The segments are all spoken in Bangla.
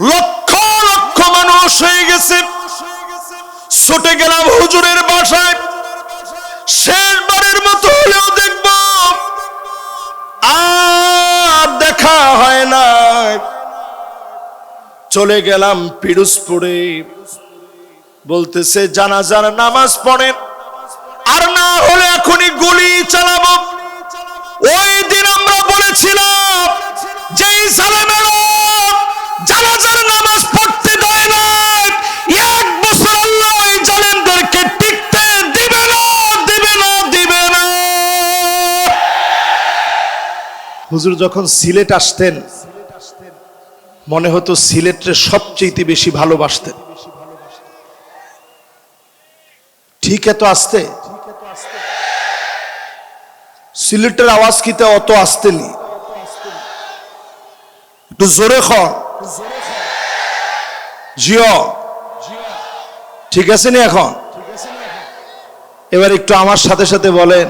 লক্ষ লক্ষ মানুষ হয়ে গেছে। ছুটে গেলাম হুজুরের বাসায়। শেষবারের মতো হলেও দেখব। আর দেখা হয় না চলে গেলাম পিরুজপুরে। বলতেছে, জানাজার নামাজ পড়েন। আর না হলে এখনই গুলি চালাবো। ওই দিন আমরা বলেছিলাম যে এই হুজুর যখন সিলেট আসতেন, মনে হতো সিলেটের সবচেয়ে বেশি ভালোবাসতেন। ঠিক এত আসতে? সিলেটের আওয়াজ কিতে অত আসতেনি? একটু জোরে খ। জিও। ঠিক আছে নি এখন? এবার একটু আমার সাথে সাথে বলেন।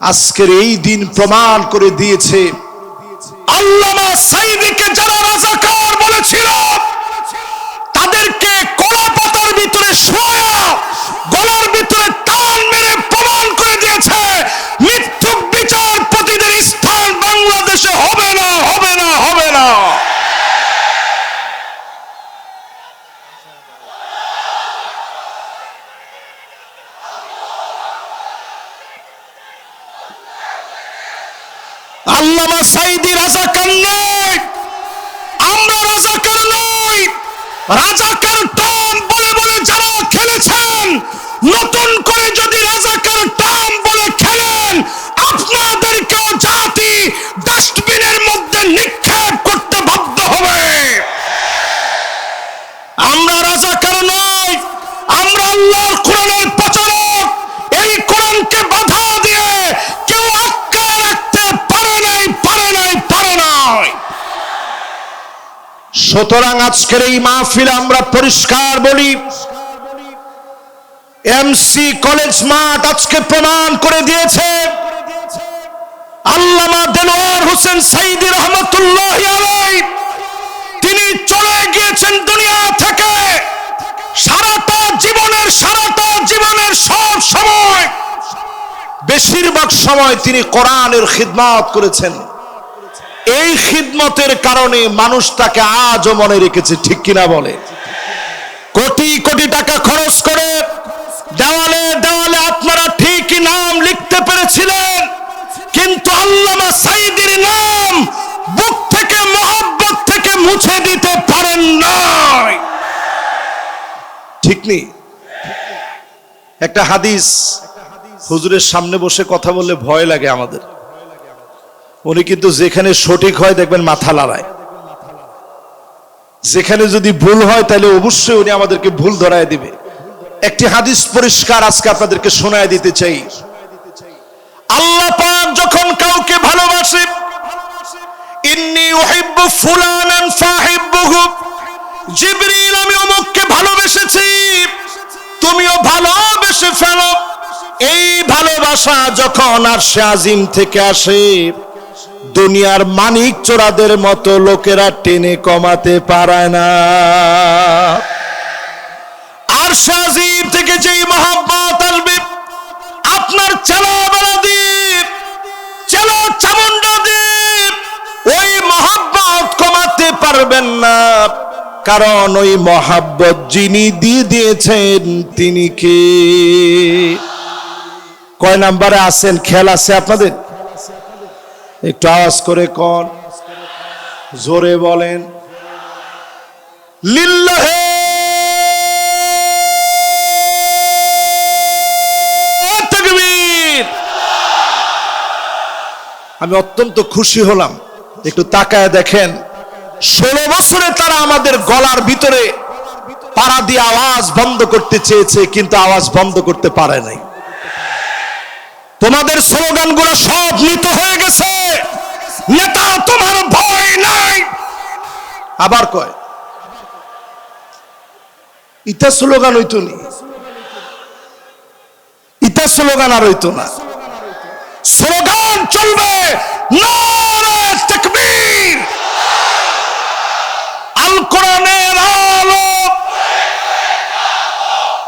আজকের এই দিন প্রমাণ করে দিয়েছে। আল্লামা বলেছিল তাদেরকে কলা পাতার ভিতরে শোয়া গলার ভিতরে টান মেরে প্রমাণ করে দিয়েছে মৃত্যুক বিচারপতিদের স্থান বাংলাদেশে হবে না হবে না হবে না আল্লামা সাইদি রাজাকার নয় আমরা রাজাকার নই রাজাকার টান বলে বলে যারা খেলেছেন, নতুন করে যদি রাজাকার টান বলে খেলেন, আপনাদেরকেও জাতি ডাস্টবিনের মধ্যে নিক্ষেপ করতে বাধ্য হবে। আমরা রাজাকার নই, আমরা আল্লাহর কোরআনের প্রচারক। এই কোরআনকে বাধা দিয়ে কেউ আটকা রাখতে পারে নাই পারে নাই পারে নাই সুতরাং আজকের এই মাহফিল আমরা পরিষ্কার বলি এমসি কলেজ মাঠ আজকে প্রমাণ করে দিয়েছে। আল্লামা দেলোয়ার হোসেন সাইদি রহমতুল্লাহ তিনি চলে গিয়েছেন দুনিয়া থেকে। সারাটা জীবনের সারাটা জীবনের সব সময়, বেশিরভাগ সময় তিনি কোরআনের খিদমত করেছেন। এই খিদমতের কারণে মানুষ তাকে আজও মনে রেখেছে, ঠিক কিনা বলে? কোটি কোটি টাকা খরচ করে দেওয়ালে দেওয়ালে আপনারা ঠিকই নাম লিখতে পেরেছিলেন, কিন্তু আল্লামা সাইদির নাম বুক থেকে, মোহাব্বত থেকে মুছে দিতে পারেন নাই। ঠিক নেই? একটা হাদিস হুজুরের সামনে বসে কথা বললে ভয় লাগে আমাদের। উনি কিন্তু যেখানে সঠিক হয় দেখবেন মাথা লড়ায় যেখানে যদি ভুল হয় তাহলে অবশ্যই উনি আমাদেরকে ভুল ধরায় দিবে। একটি হাদিস পরিষ্কার আজকে আপনাদেরকে শোনায় দিতে চাই। আল্লাহ পাক যখন কাউকে ভালোবাসে, ইন্নি উহিব্বু ফুলানান ফাহিব্বুহু, জিবরিল আমি ভালোবেসেছি, তুমিও ভালোবেসে ফেলো। এই ভালোবাসা যখন আর আজিম থেকে আসে দুনিয়ার মানিক চোরাদের মতো লোকেরা টেনে কমাতে পারে না। আর আজিম থেকে যেই মহাব্বত আসবে, আপনার চেলা বেলা দ্বীপ চেলা চামুন্ডা দ্বীপ ওই মহাব্বত কমাতে পারবেন না। কারণ ওই মহাব্বত যিনি দিয়ে দিয়েছেন, তিনি কে? কয় নাম্বারে আছেন খেয়াল আছে আপনাদের? একটু আওয়াজ করে কন। জোরে বলেন। লিল্লাহে! আমি অত্যন্ত খুশি হলাম। একটু তাকায় দেখেন। ষোলো বছরে তারা আমাদের গলার ভিতরে পাড়া দিয়ে আওয়াজ বন্ধ করতে চেয়েছে, কিন্তু আওয়াজ বন্ধ করতে পারে নাই। তোমাদের স্লোগানগুলো সব মৃত হয়ে গেছে। নেতা, তোমার ভয় নাই। আবার কয় ইটা স্লোগান হইতো নি? ইটা স্লোগান আর হইতো না। স্লোগান চলবে। আল কোরআনের আলো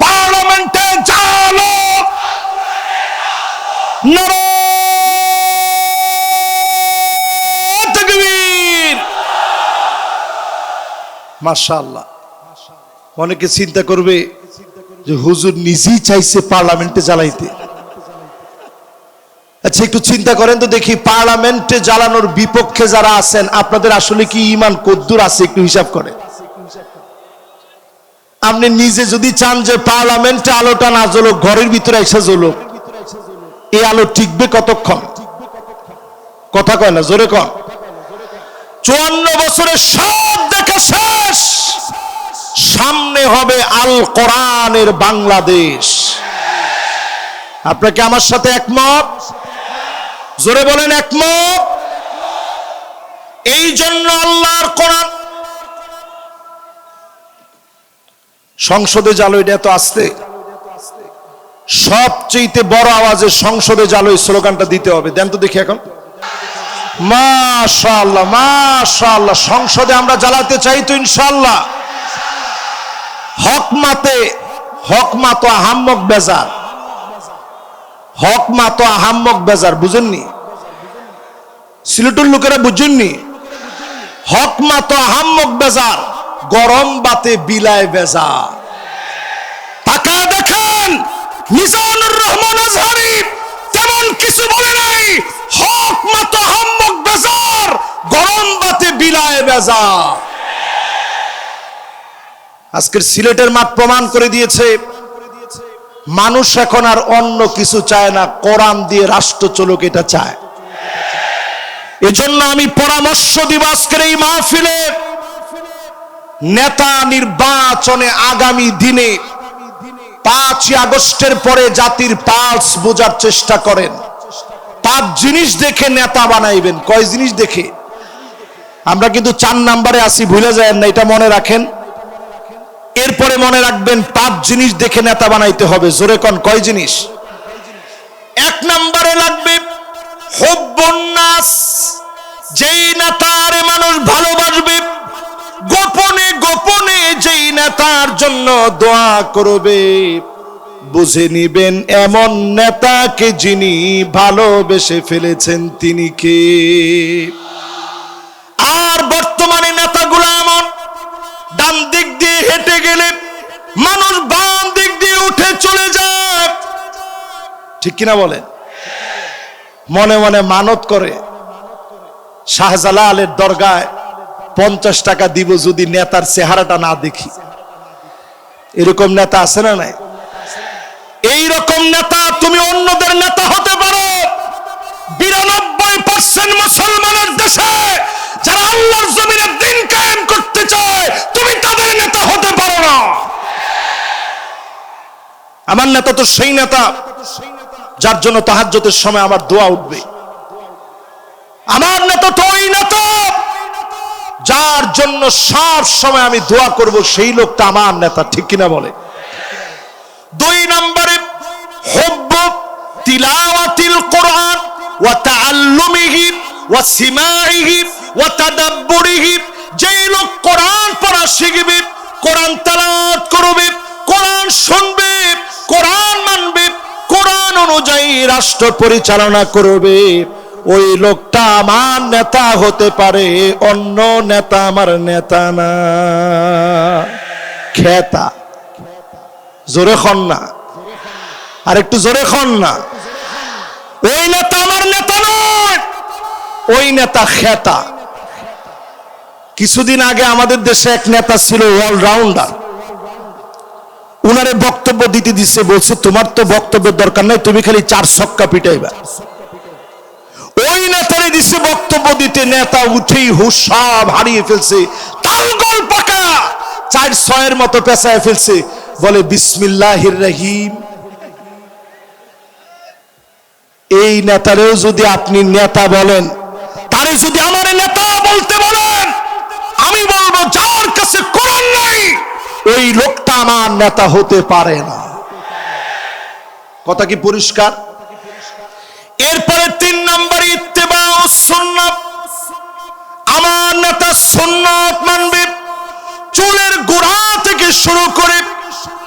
পার্লামেন্টে জালো মাশাআল্লাহ। অনেকে চিন্তা করবে যে হুজুর নিজেই চাইছে পার্লামেন্টে জ্বালাইতে। আচ্ছা একটু চিন্তা করেন তো দেখি, পার্লামেন্টে জ্বালানোর বিপক্ষে যারা আছেন, আপনাদের আসলে কি ইমান কদ্দুর আছে? একটু হিসাব করে আপনি নিজে যদি চান যে পার্লামেন্টে আলোটা না জ্বলুক, ঘরের ভিতরে এসে জ্বলুক এই আলো টিকবে কতক্ষণ? কথা কয় না, জোরে কন চুয়ান্ন বছরের সব দেখা শেষ। সামনে হবে আল কোরআনের বাংলাদেশ। আপনাকে আমার সাথে একমত? জোরে বলেন একমত। এই জন্য আল্লাহর কোরআন সংসদে জালো এটা তো আসতে। সবচেয়ে বড় আওয়াজে সংসদে জালো স্লোগানটা দিতে হবে। দেন তো দেখি এখন। মাশাআল্লাহ মাশাআল্লাহ। সংসদে আমরা জ্বালাতে চাই তো ইনশাআল্লাহ। হক মাতে, হক মাতো আহাম্মক বেজার। হক মাতো আহাম্মক বেজার, বুঝেননি? সিলেটের লোকেরা বুঝেননি? হক মাতো আহাম্মক বেজার, গরম বাতে বিলায় বেজার। মিজানুর রহমান আজহারি তেমন কিছু বলে নাই। হক মাতো আহাম্মক বেজার, গরম বাতে বিলায় বেজার। আজকের সিলেটের মাঠ প্রমাণ করে দিয়েছে, মানুষ এখন আর অন্য কিছু চায় না, কোরআন দিয়ে রাষ্ট্র চলুক এটা চায়। এজন্য আমি পরামর্শ দিব আজকের এই মাহফিলে, নেতা নির্বাচনে আগামী দিনে পাঁচই আগস্টের পরে জাতির পালস বোঝার চেষ্টা করেন। পাঁচ জিনিস দেখে নেতা বানাইবেন। কয় জিনিস দেখে? আমরা কিন্তু চার নাম্বারে আসি ভুলে যায় না, এটা মনে রাখেন। এরপরে মনে রাখবেন, পাঁচ জিনিস দেখে নেতা বানাইতে হবে। জোরে কন, কয় জিনিস? এক নাম্বারে লাগবে হব্বন্যাস যেই নেতার মানুষ ভালোবাসবে, গোপনে নেতার জন্য দোয়া করবে। বুঝে নিবেন, এমন নেতাকে যিনি ভালোবেসে ফেলেছেন, তিনি কে? আর বর্তমানে নেতাগুলো এমন, ডান দিক দিয়ে হেঁটে গেলে মানুষ বাম দিক দিয়ে উঠে চলে যায়। ঠিক কিনা বলেন? মনে মনে মানত করে, শাহজালালের দরগায় পঞ্চাশ টাকা দিব যদি নেতার চেহারাটা না দেখি। এরকম নেতা আছে না নাই? এই রকম নেতা তুমি অন্যদের নেতা হতে পারো। বিরানব্বই পার্সেন্ট মুসলমানের দেশে যারা আল্লাহর জমিনে দিন কায়েম করতে চায়, তুমি তাদের নেতা হতে পারো না। আমার নেতা তো সেই নেতা যার জন্য তাহাজ্জতের সময় আমার দোয়া উঠবে। আমার নেতা তো ওই নেতা যার জন্য সব সময় আমি দোয়া করব, সেই লোকটা আমার নেতা, ঠিক কিনা বলে? দুই নম্বরে তিলাওয়াতিল কোরআন যেই লোক শিখবে করবে শুনবে মানবে অনুযায়ী রাষ্ট্র পরিচালনা করবে। ওই লোকটা আমার নেতা হতে পারে, অন্য নেতা আমার নেতা না। খেতা। জোরে খন না। আর একটু জোরে খন না। ওই নেতা আমার নেতা নয়, ওই নেতা খেতা। কিছুদিন আগে আমাদের দেশে এক নেতা ছিল অলরাউন্ডার। উনারে বক্তব্য দিতে দিচ্ছে বলছে, তোমার তো বক্তব্যের দরকার নাই, তুমি খালি চার ছক্কা পিটাইবা। ওই নেতারে দিছে বক্তব্য দিতে নেতা উঠেই হুশ সব হারিয়ে ফেলছে। তালগোল পাকা। চার ছয়ের মতো পেঁচায় ফেলছে। বলে, বিসমিল্লাহির রহিম। এই নেতারেও যদি আপনি নেতা বলেন, তারে যদি আমার নেতা বলতে বলেন, আমি বলব, যার কাছে কোরআন নাই, ওই লোকটা আমার নেতা হতে পারে না। কথা কি পরিষ্কার? এরপরে তিন নম্বর ইত্তেবা আমার নেতা সুন্নাত মানবে। চুলের গোড়া থেকে শুরু করে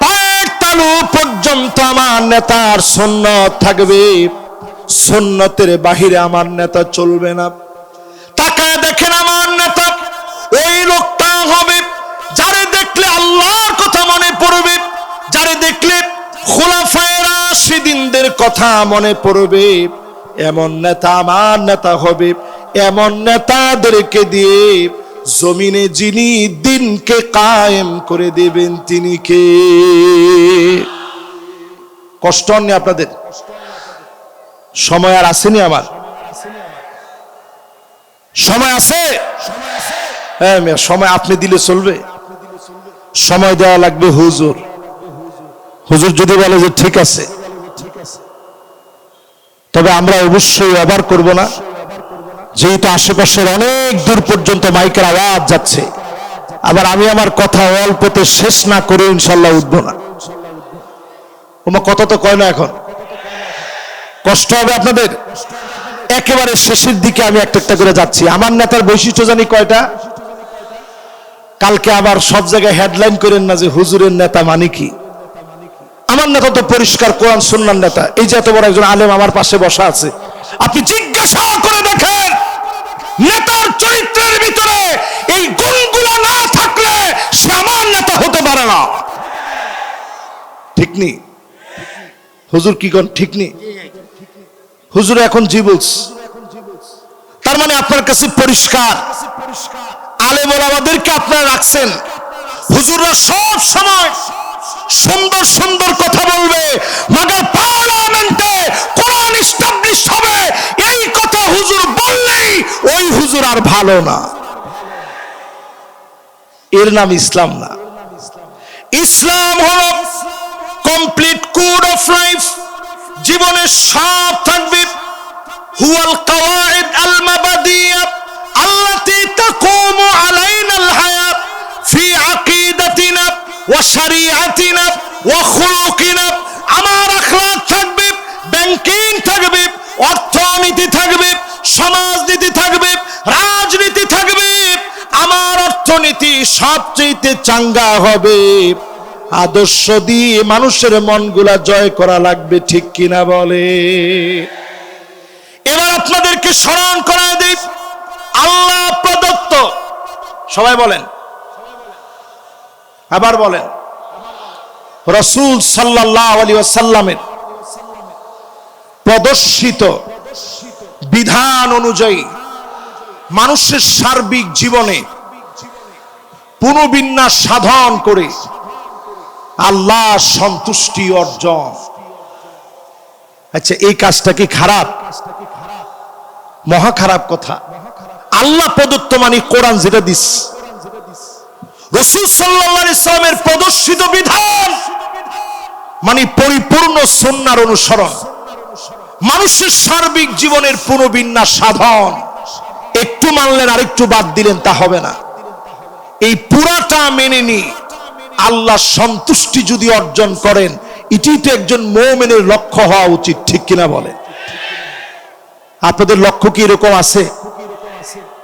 পায়ের তালু পর্যন্ত আমার নেতার সুন্নত থাকবে। সন্ন্যতের বাহিরে আমার নেতা চলবে না। তাকায় দেখেন আমার নেতা ওই লোকটা হবে যারে দেখলে আল্লাহর কথা মনে পড়বে, যারে দেখলে খোলাফায়রা সেদিনদের কথা মনে পড়বে। এমন নেতা আমার নেতা হবে, এমন নেতাদেরকে দিয়ে জমিনে যিনি দিনকে কায়েম করে দেবেন তিনি কে? কষ্ট হননি আপনাদের? সময় আর আসেনি আমার। সময় আছে? হ্যাঁ সময় আপনি দিলে চলবে। সময় দেওয়া লাগবে হুজুর। হুজুর যদি বলে যে ঠিক আছে। তবে আমরা অবশ্যই অবার করব না। যেহেতু আশেপাশের অনেক দূর পর্যন্ত মাইকের আওয়াজ যাচ্ছে, আবার আমি আমার কথা অল্পতে শেষ না করে ইনশাল্লাহ উঠবো না। ওমা, কথা তো কয় না এখন? কষ্ট হবে আপনাদের? একেবারে শেষের দিকে আমি একটা একটা করে যাচ্ছি। আমার নেতার বৈশিষ্ট্য জানি কয়টা? কালকে আবার সব জায়গায় হেডলাইন করেন না যে হুজুরের নেতা মানে কি? আমার নেতা তো পরিষ্কার কোরআন, সুন্নার নেতা। এই যে এত বড় একজন আলেম আমার পাশে বসা আছে। আপনি জিজ্ঞাসা করে দেখেন, নেতার চরিত্রের ভিতরে এই গুণগুলো না থাকলে সে আমার নেতা হতে পারে না। ঠিক নেই হুজুর কি কোন, ঠিক নেই হুজুর এখন জি তার মানে আপনার কাছে পরিষ্কার। আলেম আমাদেরকে আপনারা রাখছেন। হুজুররা সব সময় সুন্দর সুন্দর কথা বলবে। মাগার পার্লামেন্টে কোরআন ইস্টাবলিশ হবে। এই কথা হুজুর বললেই ওই হুজুর আর ভালো না। এর নাম ইসলাম না। ইসলাম হলো কমপ্লিট কোড অফ লাইফ জীবনের সব থাকবে। হুয়াল কাওয়াইদ আল মাবাদিয়া। আল্লাতী তাকুমু আলাইনা আল হায়াত। ফি আকিদাতিনা ওয়া শরিয়াতিনা ওয়া খুলুকিনা, আমার আখলাক থাকবে ব্যাংকিং থাকবে, অর্থনীতি থাকবে, সমাজনীতি থাকবে, রাজনীতি থাকবে, আমার অর্থনীতি সবচেয়ে চাঙ্গা হবে। আদর্শ দিয়ে মানুষের মনগুলা জয় করা লাগবে, ঠিক কিনা বলে? এবার আপনাদেরকে স্মরণ করায় দিই, আল্লাহ প্রদত্ত, সবাই বলেন আবার বলেন, রসুল সাল্লাহ আলী সাল্লামের প্রদর্শিত বিধান অনুযায়ী মানুষের সার্বিক জীবনে পুনর্বিন্যাস সাধন করে আল্লাহ সন্তুষ্টি অর্জন। আচ্ছা এই কাজটা কি খারাপ? মহা খারাপ কথা। আল্লাহ প্রদত্ত মানে কোরআন যেটা দিস। রসুল সাল্লাহ ইসলামের প্রদর্শিত বিধান মানে পরিপূর্ণ সন্ন্যার অনুসরণ। মানুষের সার্বিক জীবনের পুনর্বিন্যাস সাধন। একটু মানলেন, আরেকটু বাদ দিলেন, তা হবে না। এই পুরাটা মেনে নি, আল্লাহ সন্তুষ্টি যদি অর্জন করেন এটি তো একজন মৌমেনের লক্ষ্য হওয়া উচিত, ঠিক কিনা বলেন? আপনাদের লক্ষ্য কি এরকম আছে?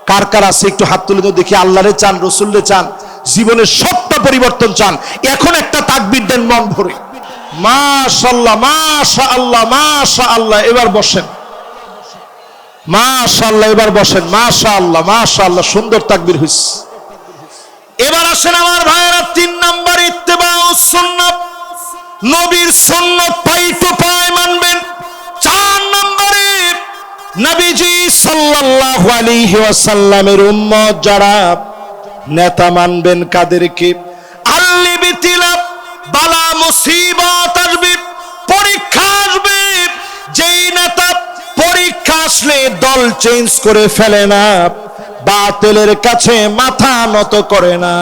কার কার আছে? একটু হাত তুলে তো দেখি, আল্লাহরে চান রসুল্লে চান। জীবনের সবটা পরিবর্তন চান। এখন একটা তাকবির দেন, মন ভরে। মাশাল্লাহ মাশা আল্লাহ মাশা আল্লাহ এবার বসেন। মাশা আল্লাহ এবার বসেন। মাশা আল্লাহ মাশা আল্লাহ সুন্দর হইছে। এবার আসেন আমার তিন নাম্বার ইত্তেবা সুন্নাত। নবীর সুন্নাত পাই মানবেন। চার নম্বরে নবীজি সাল্লাল্লাহু আলাইহি ওয়াসাল্লামের উম্মত যারা নেতা মানবেন কাদেরকে। বালা মুসিবত আসবে পরীক্ষা আসবে। যেই নেতা পরীক্ষা আসলে দল চেঞ্জ করে ফেলে না, বাতিলের কাছে মাথা নত করে না।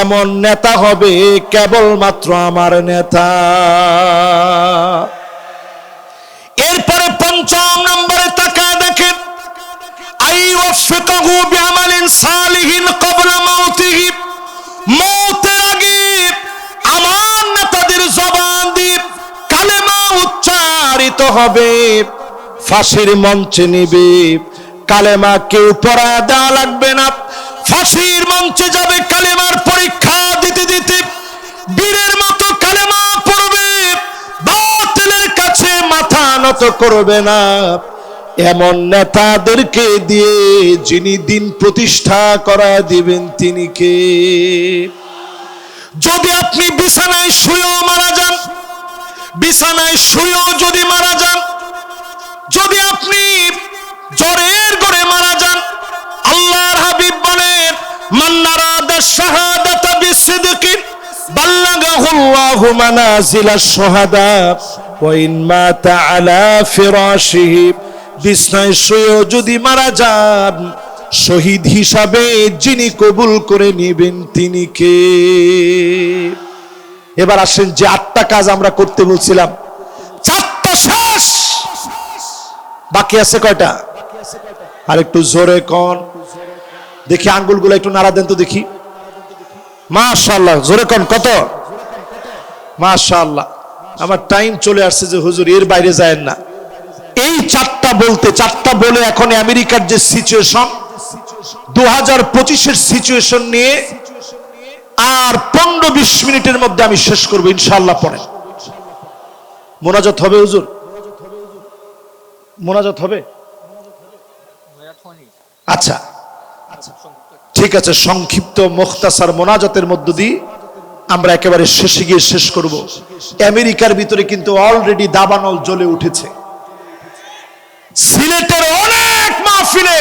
এমন নেতা হবে কেবলমাত্র আমার নেতা। এরপরে পঞ্চম নম্বরে তাকা দেখেন আই বিআমালিন সালিহিন মৌতের আগে আমার নেতাদের জবান দিয়ে কালেমা উচ্চারিত হবে। ফাঁসির মঞ্চে নিবে, কালেমা কেউ পড়া দেওয়া লাগবে না। ফাঁসির মঞ্চে যাবে, কালেমার পরীক্ষা দিতে দিতে বীরের মতো কালেমা পড়বে কাছে মাথা নত করবে না। এমন নেতাদেরকে দিয়ে যিনি দিন প্রতিষ্ঠা করা দিবেন তিনি কে? যদি আপনি বিছানায় শুয়েও মারা যান, বিছানায় শুয়েও যদি মারা যান, যদি আপনি জ্বরের গড়ে মারা যান, আল্লাহর হাবিব বলেন মান্নারা শাহাদাতা বিসিদকি বাল্লাগাহু আল্লাহু মানাজিলাশ শুহাদা, ওয়া ইন মাতা আলা ফিরাশিহি। বিছনায় শুয়েও যদি মারা যান, শহীদ হিসাবে যিনি কবুল করে নেবেন তিনি কে? এবার আসেন যে আটটা কাজ আমরা করতে বলছিলাম। চারটা শেষ! বাকি আছে কয়টা? আর একটু জোরে কন। দেখি আঙ্গুলগুলো একটু নাড়া দেন তো দেখি। মাশাআল্লাহ, জোরে কন, কত? মাশাআল্লাহ। আমার টাইম চলে আসছে যে হুজুর, এর বাইরে যায় না। চারটা বলতে, চারটা বলে এখন আমেরিকার যে সিচুয়েশন দু হাজার পঁচিশের সিচুয়েশন নিয়ে আর পনেরো বিশ মিনিটের মধ্যে আমি শেষ করব ইনশাল্লাহ পরে। মোনাজাত হবে হুজুর? মোনাজাত হবে? আচ্ছা। ঠিক আছে, সংক্ষিপ্ত মোখতাসার মোনাজাতের মধ্য দিয়ে আমরা একেবারে শেষে গিয়ে শেষ করব। আমেরিকার ভিতরে কিন্তু অলরেডি দাবানল জ্বলে উঠেছে। সিলেটের অনেক মাহফিলে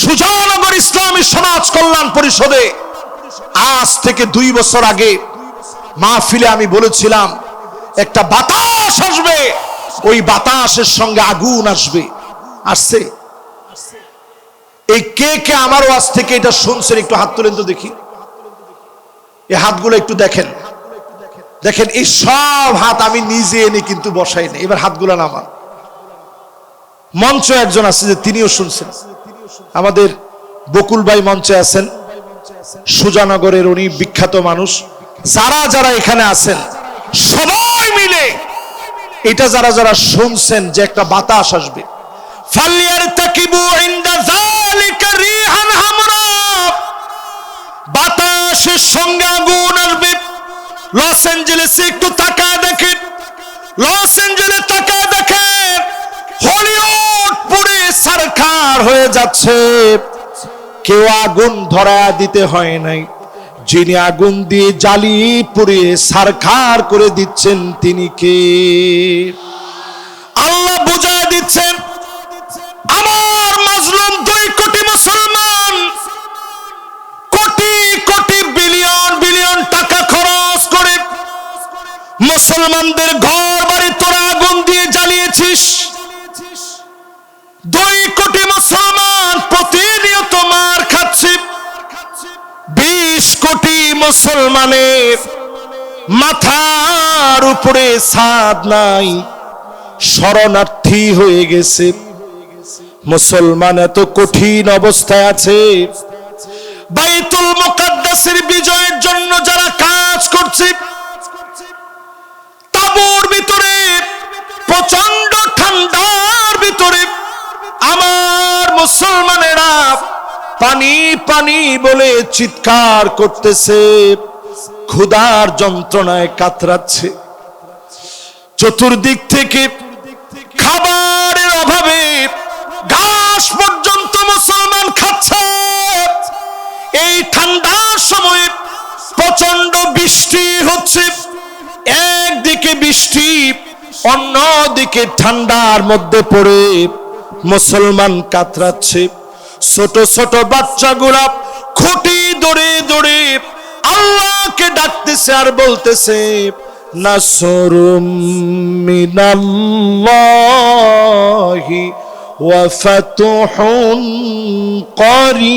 সুজানগর ইসলামী সমাজ কল্যাণ পরিষদে আজ থেকে দুই বছর আগে মাহফিলে আমি বলেছিলাম, একটা বাতাস আসবে, ওই বাতাসের সঙ্গে আগুন আসবে। আসছে? এই কে কে আমার আজ থেকে এটা শুনছেন, একটু হাত তুলেন তো দেখি। এই হাতগুলো একটু দেখেন। দেখেন, এই সব হাত আমি নিজে এনে কিন্তু বসাইনি এবার হাতগুলো নামা মঞ্চ একজন আছে যে তিনিও শুনছেন। আমাদের বকুল মঞ্চে আছেন। সুজানগরের উনি বিখ্যাত মানুষ। যারা যারা এখানে আছেন, সবাই মিলে এটা যারা যারা শুনছেন যে একটা বাতাস আসবে। বাতাসের সঙ্গে আগুন আসবে। লস অ্যাঞ্জেলেসে একটু তাকা দেখেন। লস অ্যাঞ্জেলেস তাকা দেখেন হলিউড পুরে সরকার হয়ে যাচ্ছে। কেউ আগুন ধরা দিতে হয় নাই। যিনি আগুন দিয়ে জ্বালিয়ে পুড়িয়ে সারখার করে দিচ্ছেন তিনি কে? আল্লাহ বুঝায় দিচ্ছেন, আমার মজলুম দুই কোটি মুসলমান, কোটি কোটি বিলিয়ন বিলিয়ন টাকা খরচ করে মুসলমানদের ঘর বাড়ি তোরা আগুন দিয়ে জ্বালিয়েছিস। দুই কোটি মুসলমানের মাথার উপরে ছাদ নাই, শরণার্থী হয়ে গেছে। মুসলমান এত কঠিন অবস্থায় আছে। বাইতুল মুকাদ্দাসের বিজয়ের জন্য যারা কাজ করছে, তাবুর ভিতরে প্রচণ্ড ঠান্ডার ভিতরে, আমার মুসলমানেরা পানি পানি বলে চিৎকার করতেছে। ক্ষুধার যন্ত্রণায় কাতরাচ্ছে। চতুর্দিক থেকে খাবারের অভাবে ঘাস পর্যন্ত মুসলমান খাচ্ছে। এই ঠান্ডার সময়ে প্রচণ্ড বৃষ্টি হচ্ছে। একদিকে বৃষ্টি, অন্যদিকে ঠান্ডার মধ্যে পড়ে মুসলমান কাতরাচ্ছে। ছোট ছোট বাচ্চাগুলা খুঁটি দৌড়ে দৌড়ে আল্লাহকে ডাকতেছে আর বলতেছে, নাসরুম মিনাল্লাহি করিব।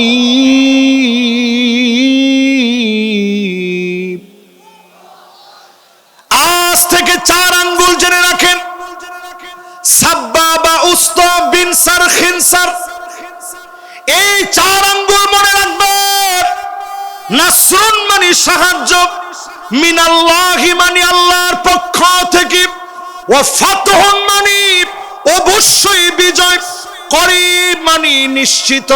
আজ থেকে চার আঙ্গুল জেনে রাখেন সাব্বা বা উস্ত বিন সার এই চার আঙ্গুল মনে রাখবেন নাসরুন মানে সাহায্য, মিনাল্লাহি মানে আল্লাহর পক্ষ থেকে, ও ফাতহুন মানে অবশ্যই বিজয় করিব মানে নিশ্চিত।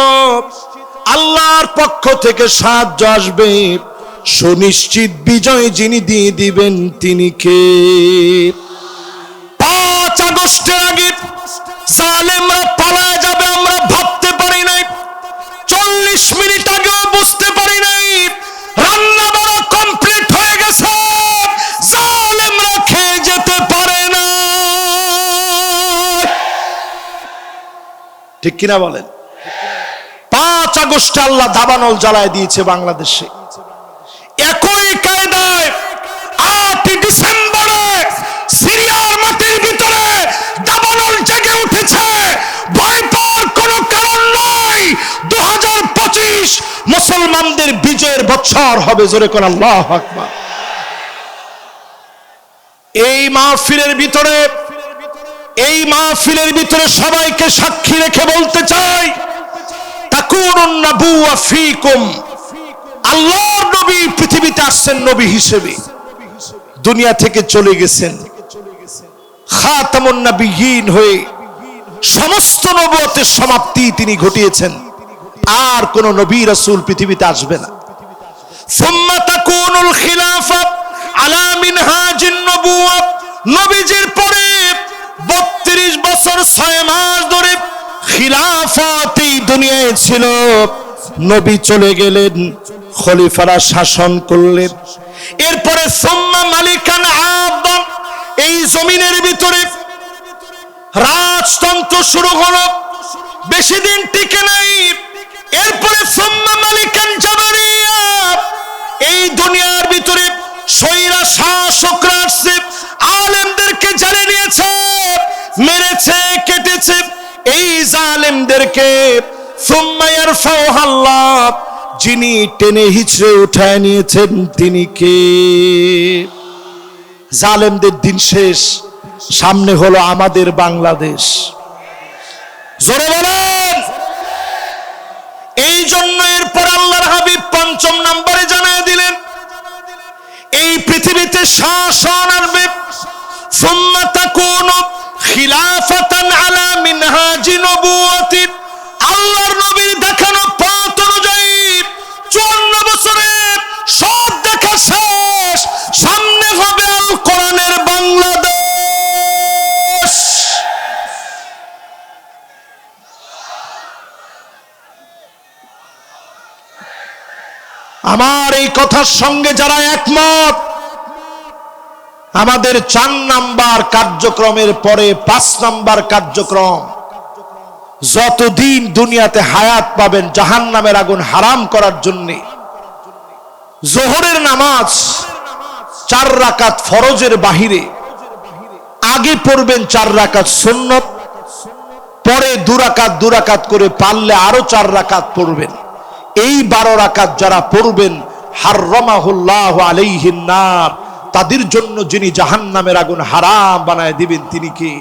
আল্লাহর পক্ষ থেকে সাহায্য আসবে। সুনিশ্চিত বিজয় যিনি দিয়ে দিবেন তিনি কে? পাঁচ আগস্ট আগস্টের আগে জালেমরা পালায় যাবে, আমরা চল্লিশ মিনিট আগেও বুঝতে পারি নাই। রান্না বাড়া কমপ্লিট হয়ে গেছে। জালেমরা খেয়ে যেতে পারে না। ঠিক কিনা বলেন? পাঁচ আগস্টে আল্লাহ দাবানল জ্বালায় দিয়েছে বাংলাদেশে। একই কায়দায় আটই ডিসেম্বরে সিরিয়ার মাটির ভিতরে দাবানল জেগে উঠেছে ভয় পাওয়ার কোনো কারণ নয় দু হাজার পঁচিশ মুসলমানদের বিজয়ের বছর হবে, জোরে কোন আল্লাহ আকবার। এই মাহফিলের ভিতরে, এই মাহফিলের ভিতরে সবাইকে সাক্ষী রেখে বলতে চাই আল্লাহর নবী পৃথিবীতে আসছেন নবী হিসেবে। দুনিয়া থেকে চলে গেছেন। খাতামুন নবিয়িন হয়ে সমস্ত নবুয়তের সমাপ্তি তিনি ঘটিয়েছেন। আর কোন নবী রসুল পৃথিবীতে আসবে না। পরে বছর ছয় মাস ধরে দুনিয়ায় ছিল। নবী চলে গেলেন, খলিফারা শাসন করলেন। এরপরে সোম্মা মালিকান আবদান এই জমিনের ভিতরে রাজতন্ত্র শুরু হলো। বেশি দিন টিকে নাই। এরপরে এই দুনিয়ার ভিতরে সৈরা শাসকরা আসছে, আলেমদেরকে জানে নিয়েছে, মেরেছে, কেটেছে। এই জালেমদেরকে সুম্মা ইয়ারফাউহা যিনি টেনে হিচড়ে উঠায় নিয়েছেন, তিনি কে? জালেমদের দিন শেষ, সামনে হলো আমাদের বাংলাদেশ। জোরে বলেন। এই জন্য এরপর আল্লাহর হাবিব পঞ্চম নাম্বারে জানায় দিলেন, এই পৃথিবীতে শাসন আসবে আল্লাহর নবীর বছরের সব দেখা শেষ। সামনে হবে আল কোরআনের আমার এই কথার সঙ্গে যারা একমত, আমাদের চার নাম্বার কার্যক্রমের পরে পাঁচ নাম্বার কার্যক্রম, যতদিন দুনিয়াতে হায়াত পাবেন জাহান নামের আগুন হারাম করার জন্য, জোহরের নামাজ চার রাকাত ফরজের বাহিরে, আগে পড়বেন চার রাকাত সুন্নত, পরে দুরাকাত দুরাকাত করে পারলে আরও চার রাকাত পড়বেন। এই বারো রাকাত যারা পড়বেন তাদের জন্য যিনি জাহান্নামের আগুন হারাম বানায় দিবেন, তিনি কে?